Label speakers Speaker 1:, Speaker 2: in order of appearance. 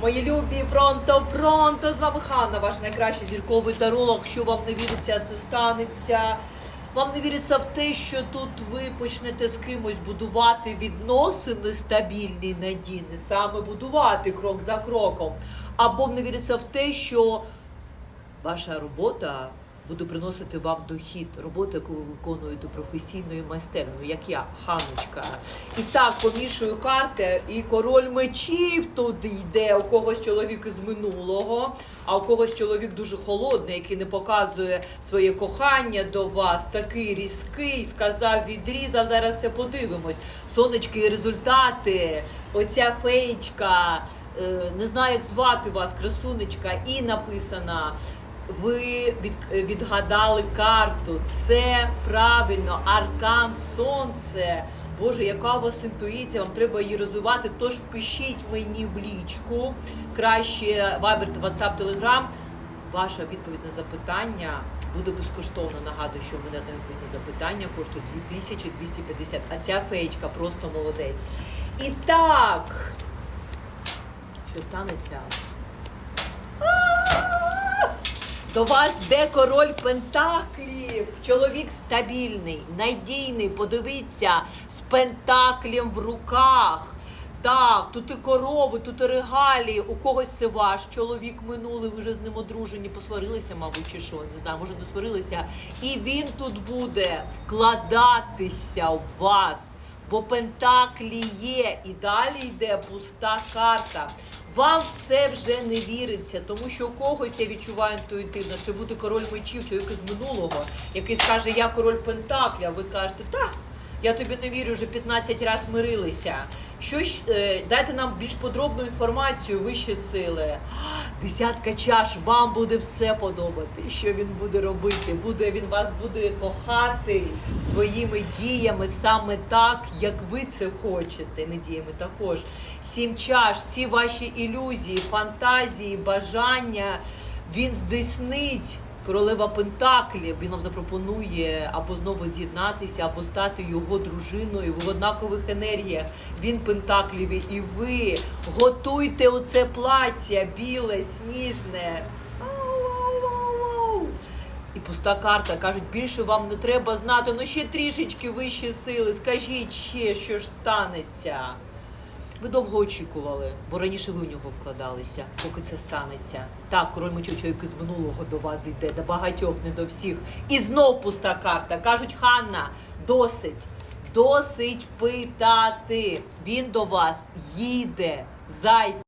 Speaker 1: Мої любі, пронто, пронто! З вами Ханна, ваш найкращий зірковий таролог. Якщо вам не віриться, це станеться. Вам не віриться в те, що тут ви почнете з кимось будувати відносини стабільні, надійні, саме будувати крок за кроком. Або не віриться в те, що ваша робота буде приносити вам дохід, робота, яку ви виконуєте професійно і майстерно, як я, Ханочка. І так помішую карти, і король мечів тут йде. У когось чоловік із минулого, а у когось чоловік дуже холодний, який не показує своє кохання до вас. Такий різкий, сказав, відрізав. Зараз все подивимось. Сонечки і результати. Оця феєчка. е, Не знаю, як звати вас, красунечка, і написана. Ви від, відгадали карту. Це правильно, аркан сонце. Боже, яка у вас інтуїція, вам треба її розвивати. Тож пишіть мені в лічку. Краще Viber, WhatsApp, Telegram. Ваша відповідь на запитання буде безкоштовно. Нагадую, що мене на відповідь на запитання коштує 2250. А ця феєчка просто молодець. І так, що станеться? До вас де король Пентаклів. Чоловік стабільний, надійний. Подивіться, з Пентаклем в руках. Так, тут і корови, тут і регалії. У когось це ваш чоловік минулий, ви вже з ним одружені, посварилися, мабуть, чи що, не знаю, може не сварилися. І він тут буде вкладатися в вас. Бо Пентаклі є, і далі йде пуста карта. Вам це вже не віриться, тому що у когось я відчуваю інтуїтивно. Це буде король мечів, чоловік із минулого, який скаже, я король Пентаклі, а ви скажете, та я тобі не вірю, вже 15 разів мирилися. Що ж, е, дайте нам більш подробну інформацію, вищі сили. Десятка чаш, вам буде все подобати. Що він буде робити? Буде він вас буде кохати своїми діями саме так, як ви це хочете. Не діями також. Сім чаш, всі ваші ілюзії, фантазії, бажання. Він здійснить королева Пентаклів. Він вам запропонує або знову з'єднатися, або стати його дружиною в однакових енергіях. Він Пентакліві, і ви готуйте оце плаття біле, сніжне. І пуста карта. Кажуть, більше вам не треба знати. Ну ще трішечки вищі сили. Скажіть ще, що ж станеться. Ви довго очікували, бо раніше ви в нього вкладалися, поки це станеться. Так, король чоловік з минулого до вас йде, до багатьох, не до всіх. І знов пуста карта. Кажуть, Ханна, досить, досить питати. Він до вас їде. Зай.